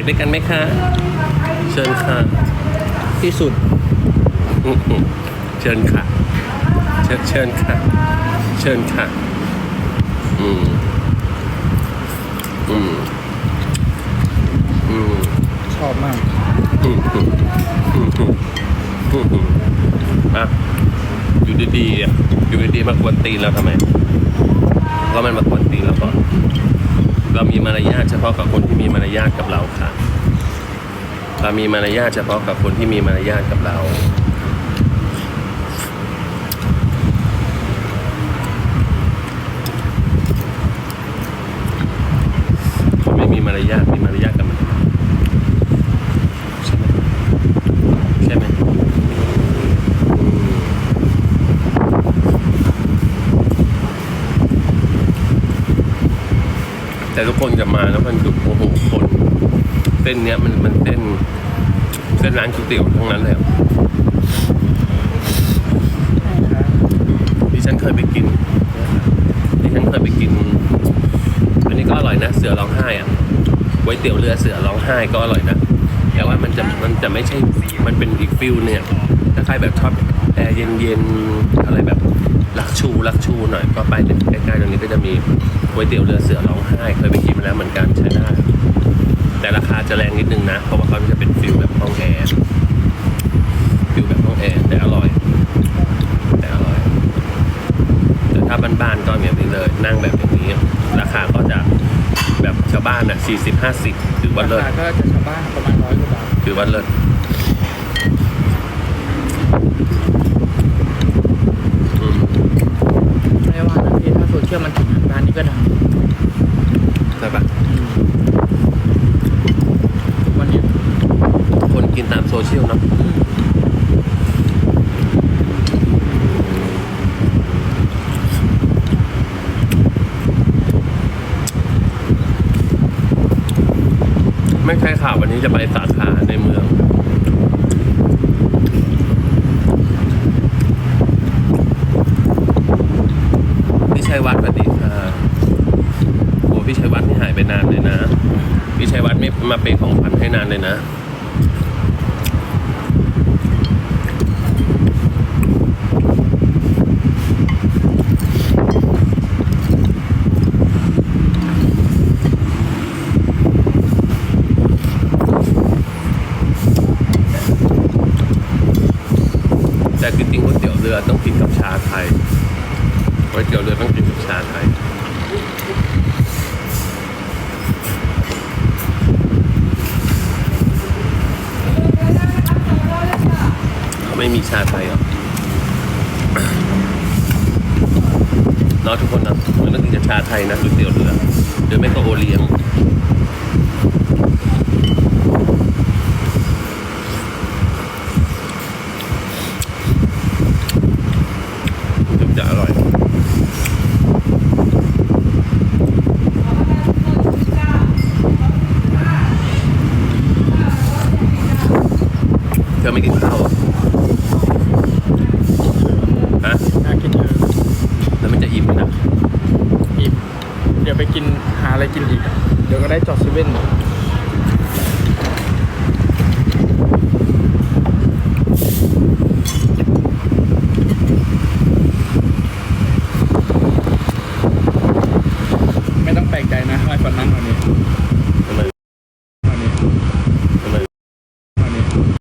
กด้วยกันไหมคะ เชิญค่ะ ที่สุดอื้อหือเชิญค่ะ เชิญเชิญค่ะ เชิญค่ะ อืม อืม อืม ชอบมาก อืมอืมอืมอืมอืมอะอยู่ดีๆอะอยู่ดีๆมากวนตีนเราทำไมก็มันมากวนตีนเราก่อน เรามีมารยาทเฉพาะกับคนที่มีมารยาทกับเราค่ะ เรามีมารยาทเฉพาะกับคนที่มีมารยาทกับเราคนไม่มีมารยาทมีมารยาทกับมันใช่ไหมใช่ไหมอืม แต่ทุกคนจะมาแล้วมันดูโอ้โหคนเส้นเนี้ยมันมันเส้นเส้นร้านก๋วยเตี๋ยวทั้งนั้นเลยดิฉันเคยไปกินดิฉันเคยไปกิน อันนี้ก็อร่อยนะ เสือร้องไห้อะก๋วยเตี๋ยวเรือเสือร้องไห้ก็อร่อยนะแต่ว่ามันจะมันจะไม่ใช่มันเป็นอีกฟิลเนี่ยถ้าใครแบบชอบ แอร์เย็นๆอะไรแบบลักชูลักชูหน่อยก็ไปใกล้ๆตรงนี้ก็จะมีก๋วยเตี๋ยวเรือเสือร้องไห้เคยไปกินมาแล้วเหมือนกันใช้ได้แต่ราคาจะแรงนิดนึงนะ เพราะว่าเขาจะเป็นฟิลแบบห้องแอร์ฟิลแบบห้องแอร์แต่อร่อย แต่อร่อย แต่ถ้าบ้านๆก็แบบนี้เลย นั่งแบบอย่างนี้ ราคาก็จะแบบชาวบ้านอะสี่สิบห้าสิบถือว่าราเลิศคาก็จะชาวบ้านประมาณร้อยกว่าบาทถือว่าเลิศอืม ไม่ว่านะพี่ถ้าโซ เชียลมันถึงร้านนี้ก็ดังใช่ปะวันนี้คนกินตามโซเชียลเนาะไม่ใช่ข่าววันนี้จะไปสาขาในเมือง พี่ชัยวัฒน์สวัสดีค่ะโอ้พี่ชัยวัฒน์นี่หายไปนานเลยนะ พี่ชัยวัฒน์ไม่มา เป็นของขวัญให้นานเลยนะแต่จริงๆก๋วยเตี๋ยวเรือต้องกินกับชาไทยก๋วยเตี๋ยวเรือต้องกินกับชาไทย เขา ไม่มีชาไทยหรอเนาะทุกคนนะมันต้องกินชาไทยนะก๋วยเตี๋ยวเรือหรือไม่ก็โอเลี้ยงถึงจะอร่อยเธอไม่กินข้าวเหรอะ น่ากินเออ แล้วมันจะอิ่มไหมนะ อิ่มเดี๋ยวไปกินหาอะไรกินอีก เดี๋ยวก็ได้จอดเซเว่นไม่ต้องแปลกใจนะไอ้ฝันนั่งวันนี้